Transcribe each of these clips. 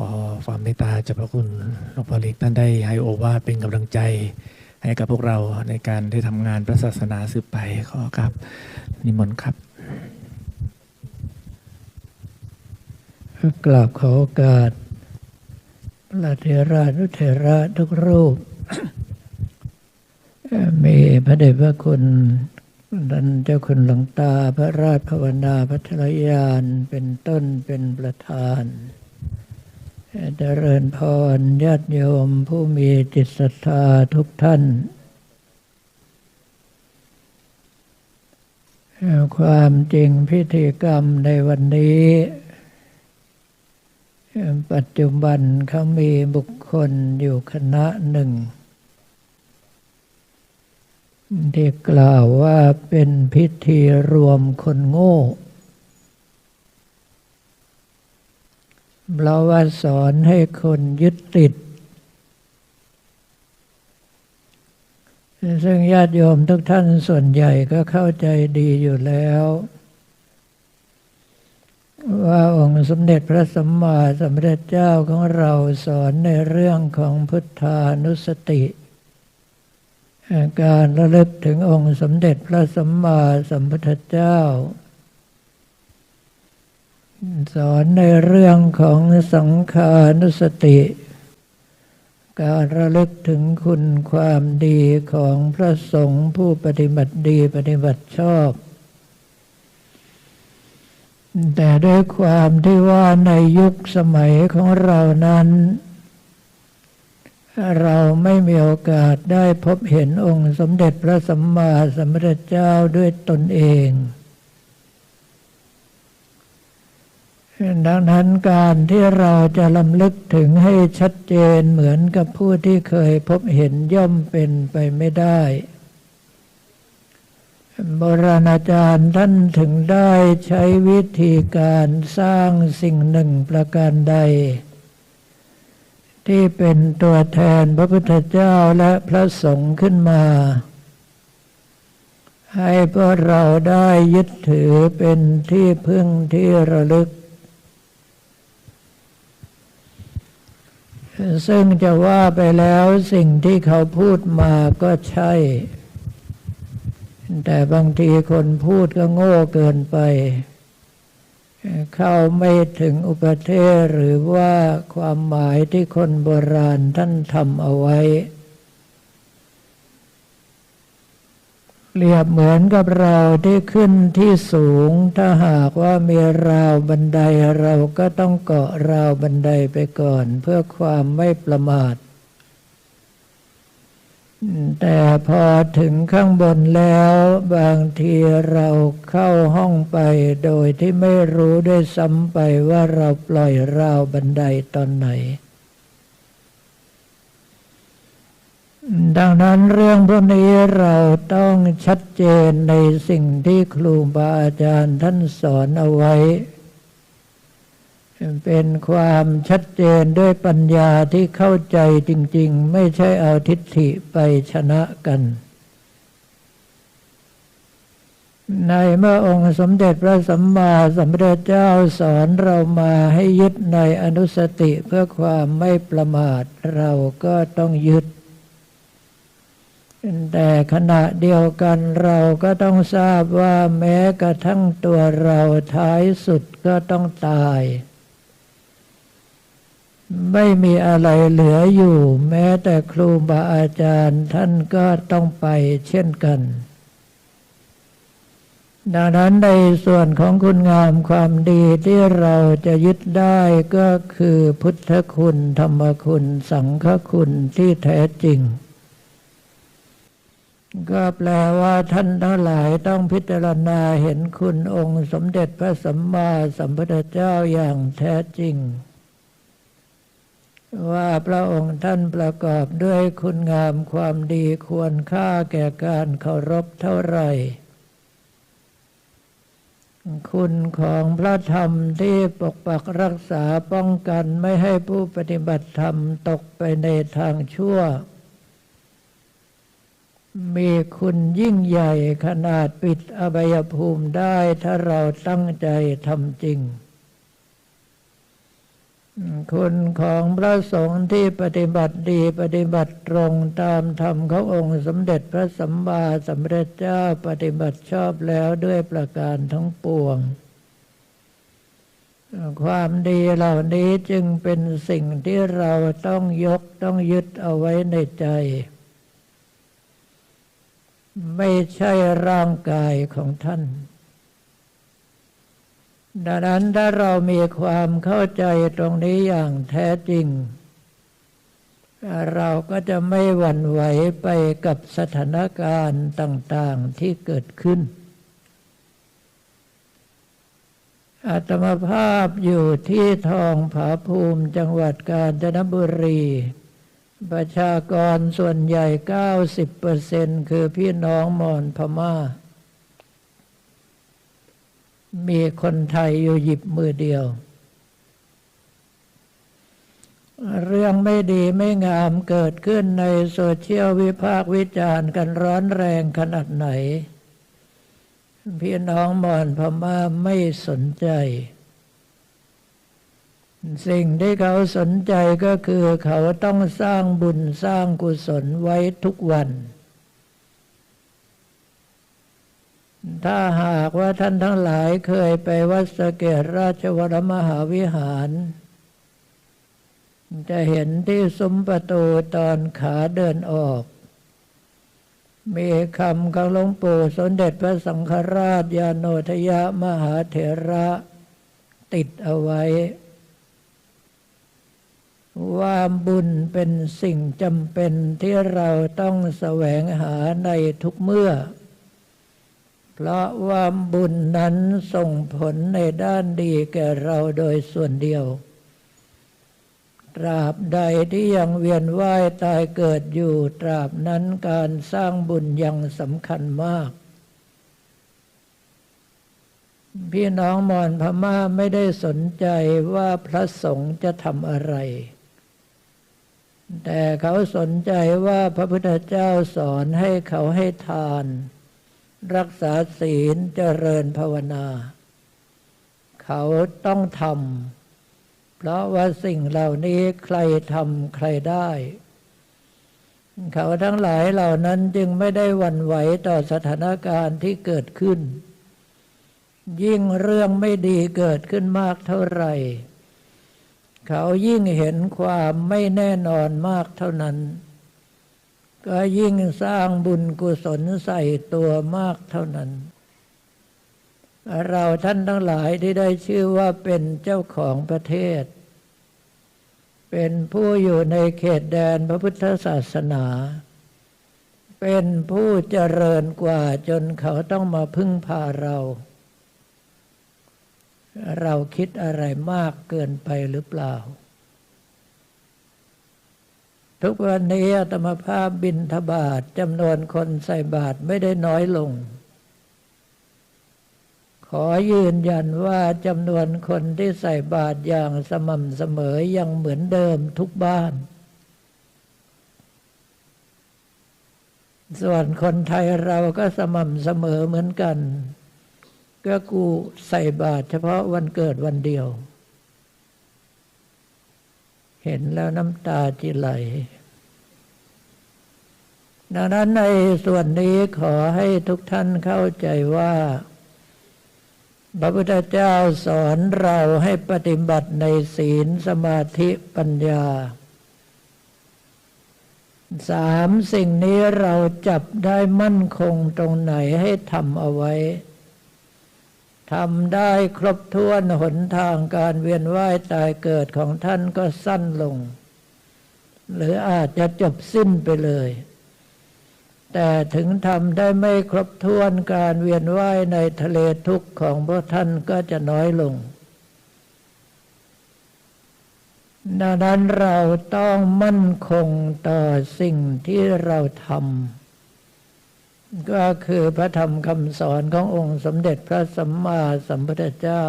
ขอความเมตตาจากพระคุณหลวงพ่อเล็กท่านได้ให้โอวาทเป็นกำลังใจให้กับพวกเราในการได้ทำงานพระศาสนาสืบไปขอครับ นิมนต์ครับกราบขอโอกาสพระเทรานุเทระทุกรูป มีพระเดชพระคุณดันเจ้าคุณหลวงตา พระราชภาวนา พัทรยาน เป็นต้นเป็นประธาน เจริญพรญาติโยมผู้มีจิตศรัทธาทุกท่าน ความจริงพิธีกรรมในวันนี้ ปัจจุบันเขามีบุคคลอยู่คณะหนึ่ง ที่กล่าวว่าเป็นพิธีรวมคนโง่ เราว่าสอนให้คนยึดติด ซึ่งญาติโยมทุกท่านส่วนใหญ่ก็เข้าใจดีอยู่แล้ว ว่าองค์สมเด็จพระสัมมาสัมพุทธเจ้าของเราสอนในเรื่องของพุทธานุสติการระลึกถึงองค์สมเด็จพระสัมมาสัมพุทธเจ้า สอนในเรื่องของสังขานุสติ การระลึกถึงคุณความดีของพระสงฆ์ผู้ปฏิบัติดีปฏิบัติชอบ แต่ด้วยความที่ว่าในยุคสมัยของเรานั้น เราไม่มีโอกาสได้พบเห็นองค์สมเด็จพระสัมมาสัมพุทธเจ้าด้วยตนเอง ดังนั้นการที่เราจะลำลึกถึงให้ชัดเจนเหมือนกับผู้ที่เคยพบเห็นย่อมเป็นไปไม่ได้โบราณอาจารย์ท่านถึงได้ใช้วิธีการสร้างสิ่งหนึ่งประการใด ที่เป็นตัวแทนพระพุทธเจ้าและพระสงฆ์ขึ้นมา ให้พวกเราได้ยึดถือเป็นที่พึ่งที่ระลึก ซึ่งจะว่าไปแล้วสิ่งที่เขาพูดมาก็ใช่ แต่บางทีคนพูดก็โง่เกินไป เข้าไม่ถึงอุปเทศหรือว่าความหมายที่คนโบราณท่านทำเอาไว้ เปรียบเหมือนกับเราที่ขึ้นที่สูง ถ้าหากว่ามีราวบันไดเราก็ต้องเกาะราวบันไดไปก่อน เพื่อความไม่ประมาท แต่พอถึงข้างบนแล้ว บางทีเราเข้าห้องไปโดยที่ไม่รู้ด้วยซ้ำไปว่าเราปล่อยราวบันไดตอนไหน ดังนั้นเรื่องพวกนี้เราต้องชัดเจนในสิ่งที่ครูบาอาจารย์ท่านสอนเอาไว้ เป็นความชัดเจนด้วยปัญญาที่เข้าใจจริง ๆ ไม่ใช่เอาทิฏฐิไปชนะกัน ในเมื่อองค์สมเด็จพระสัมมาสัมพุทธเจ้าสอนเรามาให้ยึดในอนุสติเพื่อความไม่ประมาทเราก็ต้องยึด แต่ขณะเดียวกันเราก็ต้องทราบว่าแม้กระทั่งตัวเราท้ายสุดก็ต้องตาย ไม่มีอะไรเหลืออยู่ แม้แต่ครูบาอาจารย์ท่านก็ต้องไปเช่นกัน ดังนั้นในส่วนของคุณงามความดีที่เราจะยึดได้ก็คือพุทธคุณ ธรรมคุณ สังฆคุณที่แท้จริง ก็แปลว่าท่านทั้งหลายต้องพิจารณาเห็นคุณองค์สมเด็จพระสัมมาสัมพุทธเจ้าอย่างแท้จริง ว่าพระองค์ท่านประกอบด้วยคุณงามความดีควรค่าแก่การเคารพเท่าไหร่ คุณของพระธรรมที่ปกปักรักษาป้องกันไม่ให้ผู้ปฏิบัติธรรมตกไปในทางชั่ว มีคุณยิ่งใหญ่ขนาดปิดอบายภูมิได้ถ้าเราตั้งใจทำจริง คุณของพระสงฆ์ที่ปฏิบัติดีปฏิบัติตรงตามธรรมขององค์สมเด็จพระสัมมาสัมพุทธเจ้าปฏิบัติชอบแล้วด้วยประการทั้งปวงความดีเหล่านี้จึงเป็นสิ่งที่เราต้องยกต้องยึดเอาไว้ในใจ ไม่ใช่ร่างกายของท่าน ดังนั้นถ้าเรามีความเข้าใจตรงนี้อย่างแท้จริง เราก็จะไม่หวั่นไหวไปกับสถานการณ์ต่าง ๆที่เกิดขึ้น อาตมาภาพอยู่ที่ทองผาภูมิจังหวัดกาญจนบุรี ประชากรส่วนใหญ่ 90%คือพี่น้องมอญพม่า มีคนไทยอยู่หยิบมือเดียว เรื่องไม่ดีไม่งามเกิดขึ้นในโซเชียลวิพากษ์วิจารณ์กันร้อนแรงขนาดไหน พี่น้องมอญพม่าไม่สนใจ สิ่งที่เขาสนใจก็คือเขาต้องสร้างบุญสร้างกุศลไว้ทุกวัน ถ้าหากว่าท่านทั้งหลายเคยไปวัดสเกตราชวรมหาวิหาร จะเห็นที่ซุ้มประตูตอนขาเดินออก มีคำของหลวงปู่สมเด็จพระสังฆราชยาโนทยะมหาเถระติดเอาไว้ ว่าบุญเป็นสิ่งจำเป็นที่เราต้องแสวงหาในทุกเมื่อ เพราะว่าบุญนั้นส่งผลในด้านดีแก่เราโดยส่วนเดียว ตราบใดที่ยังเวียนว่ายตายเกิดอยู่ ตราบนั้นการสร้างบุญยังสำคัญมาก พี่น้องมอญพม่าไม่ได้สนใจว่าพระสงฆ์จะทำอะไร แต่เขาสนใจว่าพระพุทธเจ้าสอนให้เขาให้ทาน รักษาศีลเจริญภาวนา เขาต้องทำเพราะว่าสิ่งเหล่านี้ใครทำใครได้ เขาทั้งหลายเหล่านั้นจึงไม่ได้วันไหวต่อสถานการณ์ที่เกิดขึ้น ยิ่งเรื่องไม่ดีเกิดขึ้นมากเท่าไหร่ เขายิ่งเห็นความไม่แน่นอนมากเท่านั้น ก็ยิ่งสร้างบุญกุศลใส่ตัวมากเท่านั้น เราท่านทั้งหลายที่ได้ชื่อว่าเป็นเจ้าของประเทศ เป็นผู้อยู่ในเขตแดนพระพุทธศาสนา เป็นผู้เจริญกว่าจนเขาต้องมาพึ่งพาเรา เราคิดอะไรมากเกินไปหรือเปล่า ทุกวันนี้อาตมาภาพบินทบาทจำนวนคนใส่บาทไม่ได้น้อยลง ขอยืนยันว่าจำนวนคนที่ใส่บาตรอย่างสม่ำเสมอยังเหมือนเดิมทุกบ้านส่วนคนไทยเราก็สม่ำเสมอเหมือนกัน ก็กูใส่บาตรเฉพาะวันเกิดวันเดียว เห็นแล้วน้ำตาจิไหล ดังนั้นในส่วนนี้ขอให้ทุกท่านเข้าใจว่า พระพุทธเจ้าสอนเราให้ปฏิบัติในศีลสมาธิปัญญาสามสิ่งนี้เราจับได้มั่นคงตรงไหนให้ทำเอาไว้ ทำได้ครบถ้วนหนทางการเวียนว่ายตายเกิดของท่านก็สั้นลง หรืออาจจะจบสิ้นไปเลย แต่ถึงทำได้ไม่ครบถ้วนการเวียนว่ายในทะเลทุกข์ของพระท่านก็จะน้อยลง ดังนั้นเราต้องมั่นคงต่อสิ่งที่เราทำ ก็คือพระธรรมคำสอนขององค์สมเด็จพระสัมมาสัมพุทธเจ้า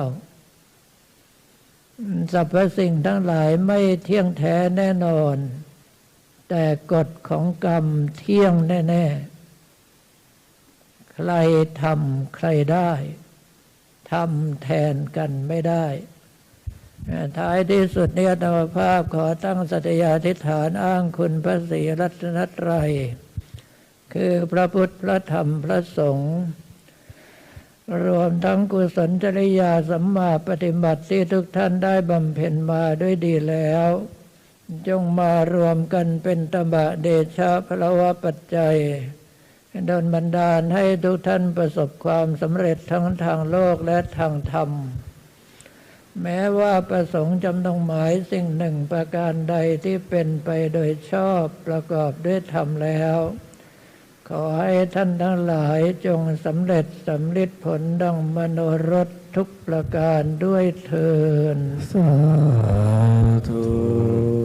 สรรพสิ่งทั้งหลายไม่เที่ยงแท้แน่นอน แต่กฎของกรรมเที่ยงแน่ ๆ ใครทำใครได้ทำแทนกันไม่ได้ ท้ายที่สุดเนี่ยธรรมภาพขอตั้งสัตยาธิษฐานอ้างคุณพระศรีรัตนตรัย คือพระพุทธพระธรรมพระสงฆ์รวมทั้งกุศลจริยาสัมมาปฏิบัติที่ทุกท่านได้บำเพ็ญมาด้วยดีแล้ว จงมารวมกันเป็นตบะเดชะพระวะปัจจัยดลบันดาลให้ทุกท่านประสบความสำเร็จทั้งทางโลกและทางธรรม แม้ว่าประสงค์จำต้องหมายสิ่งหนึ่งประการใดที่เป็นไปโดยชอบประกอบด้วยธรรมแล้ว ขอให้ท่านทั้งหลายจงสำเร็จสำลิดผลดังมโนรสทุกประการด้วยเทินสาธุ